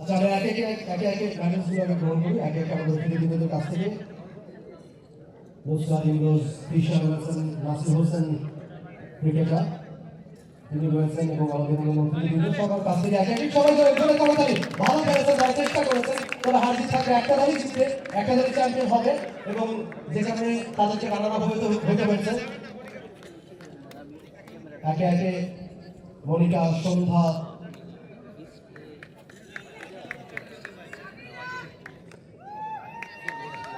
আচ্ছা গুলো গ্রহণ ভালো তারা চেষ্টা করেছেন তবে হার জিত থাকবে একটা হবে এবং যেখানে তাদেরকে রানার হতে হতে একে একে মনিকা, সন্ধ্যা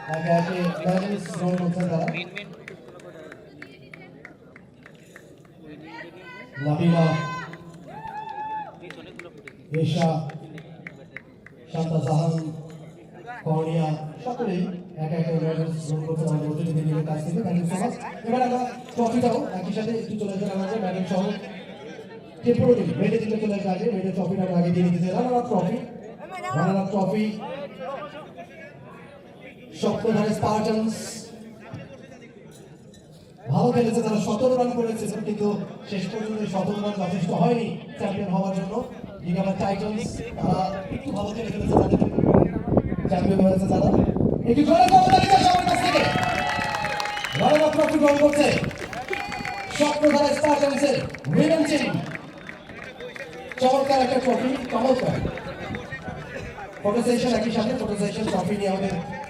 ব্যালেন্স গ্রহণ করছেন তারা নাবিলা এশা শান্তা জাহান কর্নিয়া সকলেই একে একে ব্যালেন্স গ্রহণ করছেন আমাদের এবার আমরা ট্রফিটাও একই সাথে একটু চলে যান আমাদের ম্যাডাম সহ যে পুরো টিম মেয়েদের দিকে চলে আসবে আগে মেয়েদের ট্রফিটা আমরা আগে দিয়ে দিতে রানার ট্রফি রানার ট্রফি স্বপ্নধারে স্পার্টানস। ভালো খেলেছে, তারা সতেরো রান করেছে, কিন্তু শেষ পর্যন্ত সতেরো রান যথেষ্ট হয়নি চ্যাম্পিয়ন হওয়ার জন্য। লিগামার টাইটলস তারা একটু ভালো খেলে ফেলেছে তাদের চ্যাম্পিয়ন হয়েছে তারা। একটু জোরে ট্রফি গ্রহণ করছে। স্বপ্নধারা স্পার্টানসের উইমেন টিম চমৎকার একটা ট্রফি চমৎকার। ফটো সেশন একই সাথে ফটো সেশন ট্রফি নিয়ে আমাদের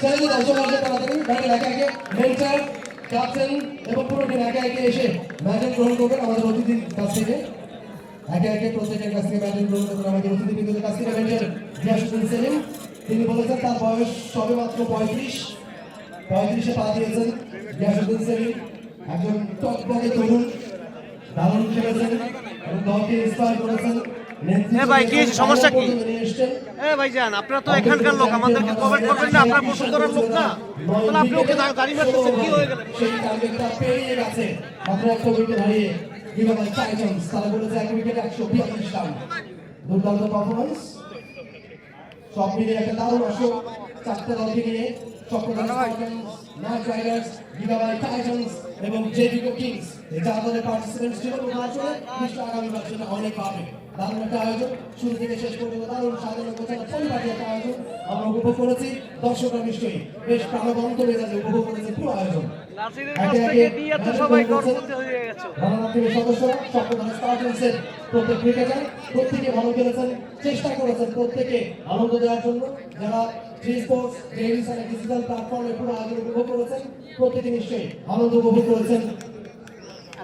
ছেলেদের দর্শক আসবে তাড়াতাড়ি ব্যাটের একে একে মেন্টার ক্যাপ্টেন এবং পুরো টিম একে একে এসে ম্যাডেল গ্রহণ করবেন আমাদের অতিথির কাছ থেকে। একে একে প্রত্যেকের কাছ থেকে ম্যাডেল গ্রহণ করবেন আমাদের অতিথিবৃন্দদের কাছ থেকে। মেন্টার গিয়াসুদ্দিন সেলিম তিনি বলেছেন তার বয়স সবে মাত্র পঁয়ত্রিশ। পঁয়ত্রিশে পা দিয়েছেন গিয়াসুদ্দিন সেলিম একজন টকবকে তরুণ, দারুণ খেলেছেন এবং দলকে ইন্সপায়ার করেছেন। এ ভাই, কি হয়েছে? সমস্যা কি? নিয়ে এসছেন এ আপনারা তো এখানকার লোক আমাদেরকে কমেন্ট করবেন না আপনার বসুন্ধরার লোক না। তাহলে আপনি ওকে গাড়ি মারতেছেন কি হয়ে গেল? সেই টার্গেটটা পেরিয়ে গেছে। মাত্র একটা উইকেট হারিয়ে গিভাবাই টাইটান্স তারা বলেছে এক উইকেটে একশো বিয়াল্লিশ রান। দুর্দান্ত পারফরমেন্স সব মিলিয়ে একটা দারুণ আসো চারটে দলকে নিয়ে চক্রধার স্পার্টানস নাইট রাইডার্স গিভাবাই টাইটান্স এবং কিংস ছিল অনেক পাবে। দারুণ একটা আয়োজন শুরু থেকে শেষ পর্যন্ত দারুণ সাধারণ গোছানো পরিপাটি একটা আয়োজন আমরা উপভোগ করেছি দর্শকরা নিশ্চয়ই বেশ প্রাণবন্ত মেজাজে উপভোগ করেছে পুরো আয়োজন। প্রত্যেক ক্রিকেটার প্রত্যেকে ভালো খেলেছেন চেষ্টা করেছেন প্রত্যেকে আনন্দ দেওয়ার জন্য। যারা স্পোর্টস ডিজিটাল প্ল্যাটফর্মে পুরো আয়োজন উপভোগ করেছেন প্রত্যেকে নিশ্চয়ই আনন্দ উপভোগ করেছেন।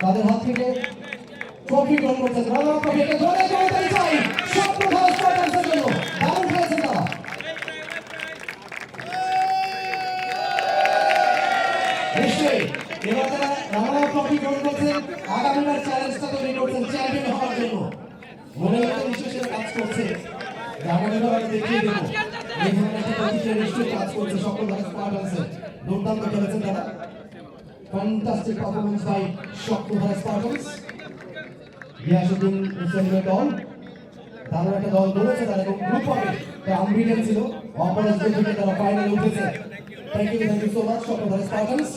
তাদের হাত থেকে ট্রফি গ্রহণ রানার আপ ট্রফি এটা স্বপ্নধারা স্পার্টানসের জন্য দারুণ তারা। নিশ্চয়ই, এবার তারা আপ ট্রফি গ্রহণ করছেন আগামীবার চ্যালেঞ্জটা তৈরি করছেন চ্যাম্পিয়ন হওয়ার জন্য। মনে হচ্ছে নিশ্চয়ই সেটা কাজ করছে। এবার আমি দেখিয়ে দেবো। এই ধরনের একটা নিশ্চয়ই কাজ করছে সকল ধরনের স্পার্টানসে দুর্দান্ত খেলেছেন তারা। Fantastic performance by Swapnadhara Spartans Giasuddin হোসেনের দল দারুণ একটা দল বলেছে তারা এবং গ্রুপ হবে। আনবিটেন ছিল। অপরাজিত থেকে তারা ফাইনালে উঠেছে। Thank you thank you so much Swapnadhara Spartans